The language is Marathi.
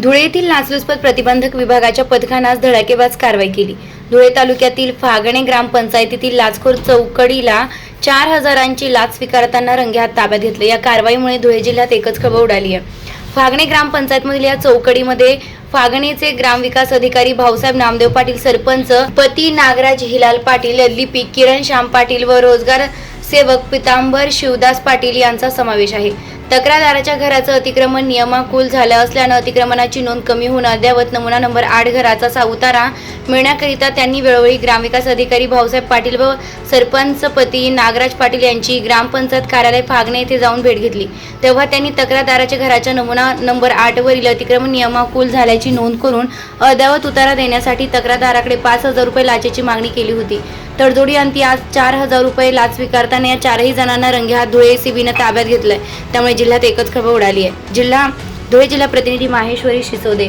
धुळे येथील लाचलुचपत प्रतिबंधक विभागाच्या पथकानं आज धडाकेबाज कारवाई केली. धुळे तालुक्यातील फागणे ग्रामपंचायतीतील लाचखोर चौकडीला चार हजारांची लाच स्वीकारताना रंगेहात ताब्यात घेतले. या कारवाईमुळे धुळे जिल्ह्यात एकच खळबळ उडाली आहे. फागणे ग्रामपंचायतमधील या चौकडीमध्ये फागणेचे ग्रामविकास अधिकारी भाऊसाहेब नामदेव पाटील सरपंच पती नागराज हिलाल पाटील लिपी किरण श्याम पाटील व रोजगार सेवक पितांबर शिवदास पाटील यांचा समावेश आहे. तक्रारदाराच्या घराचं अतिक्रमण नियमाकुल झालं असल्यानं अतिक्रमणाची नोंद कमी होऊन अद्यावत नमुना नंबर आठ घराचा सा उतारा मिळण्याकरिता त्यांनी वेळोवेळी ग्रामविकास अधिकारी भाऊसाहेब पाटील व सरपंचपती नागराज पाटील यांची ग्रामपंचायत कार्यालय फागणे येथे जाऊन भेट घेतली. तेव्हा त्यांनी तक्रारदाराच्या घराच्या नमुना नंबर आठवरील अतिक्रमण नियमाकुल झाल्याची नोंद करून अद्यावत उतारा देण्यासाठी तक्रारदाराकडे पाच हजार रुपये लाचेची मागणी केली होती. तडजोडी अंती आज चार हजार रुपये लाच स्वीकारताना या चारही जणांना रंगेहात धुळे सीबीनं ताब्यात घेतलंय. त्यामुळे जिल्ह्यात एकच खबर उडाली आहे. जिल्हा धुळे जिल्हा प्रतिनिधी माहेश्वरी शिसोदे.